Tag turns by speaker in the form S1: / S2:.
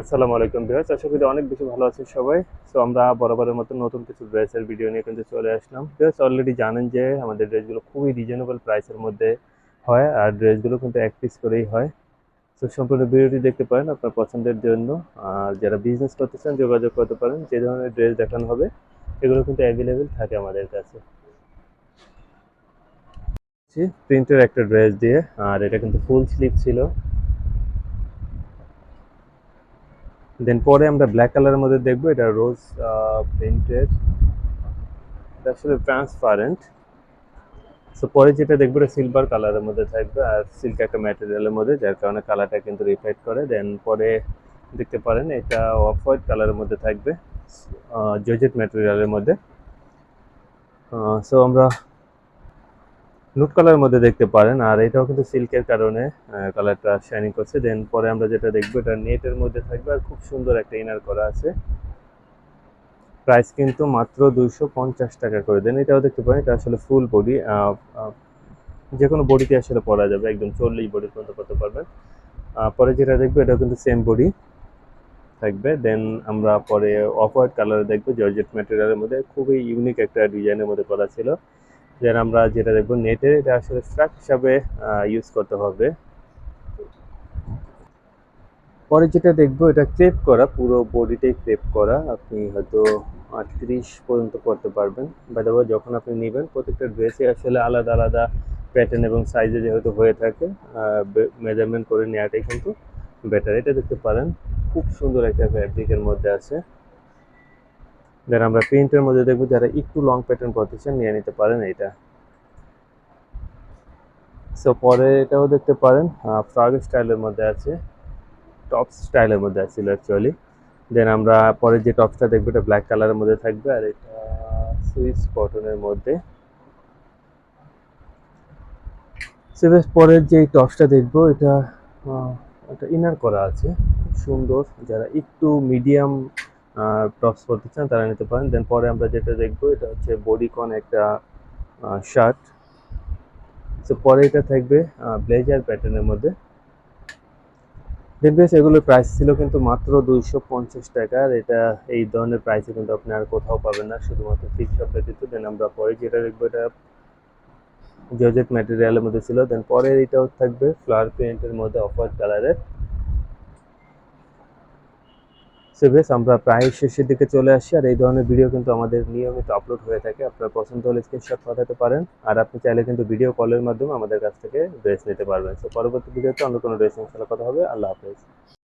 S1: আসসালামু আলাইকুম ভিউয়ার্স, আশা করি অনেক বেশি ভালো আছে সবাই। সো আমরা বরাবরের মতো নতুন কিছু ড্রেসের ভিডিও নিয়ে কিন্তু চলে আসলাম। ভিউয়ার্স অলরেডি জানেন যে আমাদের ড্রেসগুলো খুবই রিজনেবল প্রাইসের মধ্যে হয় আর ড্রেসগুলো কিন্তু এক পিস করেই হয়। তো সম্পূর্ণ ভিডিওটি দেখতে পারেন আপনার পছন্দের জন্য। আর যারা বিজনেস করতে চান, যোগাযোগ করতে পারেন, যে ধরনের ড্রেস দেখানো হবে, এগুলো কিন্তু অ্যাভেলেবেল থাকে আমাদের কাছে। প্রিন্টের একটা ড্রেস দিয়ে, আর এটা কিন্তু ফুল স্লিভ ছিল। দেন পরে আমরা ব্ল্যাক কালারের মধ্যে দেখব, এটা রোজ এটা আসলে ট্রান্সপারেন্ট সো পরে যেটা দেখব, এটা সিলভার কালারের মধ্যে থাকবে, আর সিল্ক একটা ম্যাটেরিয়ালের মধ্যে, যার কারণে কালারটা কিন্তু রিফ্লেক্ট করে। দেন পরে দেখতে পারেন, এটা অফ হোয়াইট কালারের মধ্যে থাকবে জর্জেট ম্যাটেরিয়ালের মধ্যে। সো আমরা নুট কালারের মধ্যে দেখতে পারেন, আর এটাও কিন্তু সিল্কের কারণে কালারটা শাইনিং করছে। দেন পরে আমরা যেটা দেখব, এটা নেটের মধ্যে থাকবে, আর খুব সুন্দর একটা ইনার করা আছে। প্রাইস কিন্তু মাত্র দুইশো পঞ্চাশ টাকা করে। দেন এটাও দেখতে পারেন, এটা আসলে ফুল বডি যে কোনো বডিতে আসলে পরা যাবে, একদম চল্লিশ বডি পর্যন্ত করতে পারবেন। পরে যেটা দেখব, এটাও কিন্তু সেম বডি থাকবে। দেন আমরা পরে অফ হোয়াইট কালারে দেখব জর্জেট ম্যাটেরিয়ালের মধ্যে। খুবই ইউনিক একটা ডিজাইনের মধ্যে করা ছিল। দেন আমরা যেটা দেখব নেটের এটা আসলে স্ট্রাক হিসাবে ইউজ করতে হবে। পরে যেটা দেখব, এটা ক্রেপ করা, পুরো বডিটাই ক্রেপ করা। আপনি হয়তো আটত্রিশ পর্যন্ত করতে পারবেন। বাই যখন আপনি নেবেন, প্রত্যেকটা ড্রেসে আসলে আলাদা আলাদা প্যাটার্ন এবং সাইজে যেহেতু হয়ে থাকে মেজারমেন্ট করে নেওয়াটাই কিন্তু বেটার এটা দেখতে পারেন, খুব সুন্দর একটা ফ্যাব্রিকের মধ্যে আছে। দেন আমরা প্রিন্টের মধ্যে দেখব যারা একটু লং প্যাটার্ন করতে চান নিয়ে নিতে পারেন এটা সো পরে এটাও দেখতে পারেন ফ্রগ স্টাইলের মধ্যে আছে টপ স্টাইলের মধ্যে আছিল অ্যাকচুয়ালি দেন আমরা পরে যে টপসটা দেখব, এটা ব্ল্যাক কালারের মধ্যে থাকবে আর এটা সুইস কটনের মধ্যে। সেভেস পরের যে টপসটা দেখব, এটা একটা ইনার করা আছে, খুব সুন্দর। যারা একটু মিডিয়াম টপস করতে চান, তারা নিতে পারেন। দেন পরে আমরা যেটা দেখব, এটা হচ্ছে বডিকন একটা শার্ট সো পরে এটা থাকবে ব্লেজার প্যাটার্নের মধ্যে। দেখবেন এগুলোর প্রাইস ছিল কিন্তু মাত্র দুইশো পঞ্চাশ টাকা। আর এটা, এই ধরনের প্রাইসে কিন্তু আপনি আর কোথাও পাবেন না, শুধুমাত্র ফিক্স শপ ব্যতীত দেন আমরা পরে যেটা দেখব, এটা জর্জেট ম্যাটেরিয়ালের মধ্যে ছিল। দেন পরে এটাও থাকবে ফ্লাওয়ার প্রিন্টের মধ্যে অফার কালারের সো বেশ আমরা প্রায় শেষের দিকে চলে আসি। আর এই ধরনের ভিডিও কিন্তু আমাদের নিয়মিত আপলোড হয়ে থাকে। আপনার পছন্দ হলে স্ক্রিনশট পাঠাতে পারেন। আর আপনি চাইলে কিন্তু ভিডিও কলের মাধ্যমে আমাদের কাছ থেকে ড্রেস নিতে পারবেন। তো পরবর্তী ভিডিওতে অন্য কোনো ড্রেস ইনশাল্লাহ কথা হবে। আল্লাহ হাফেজ।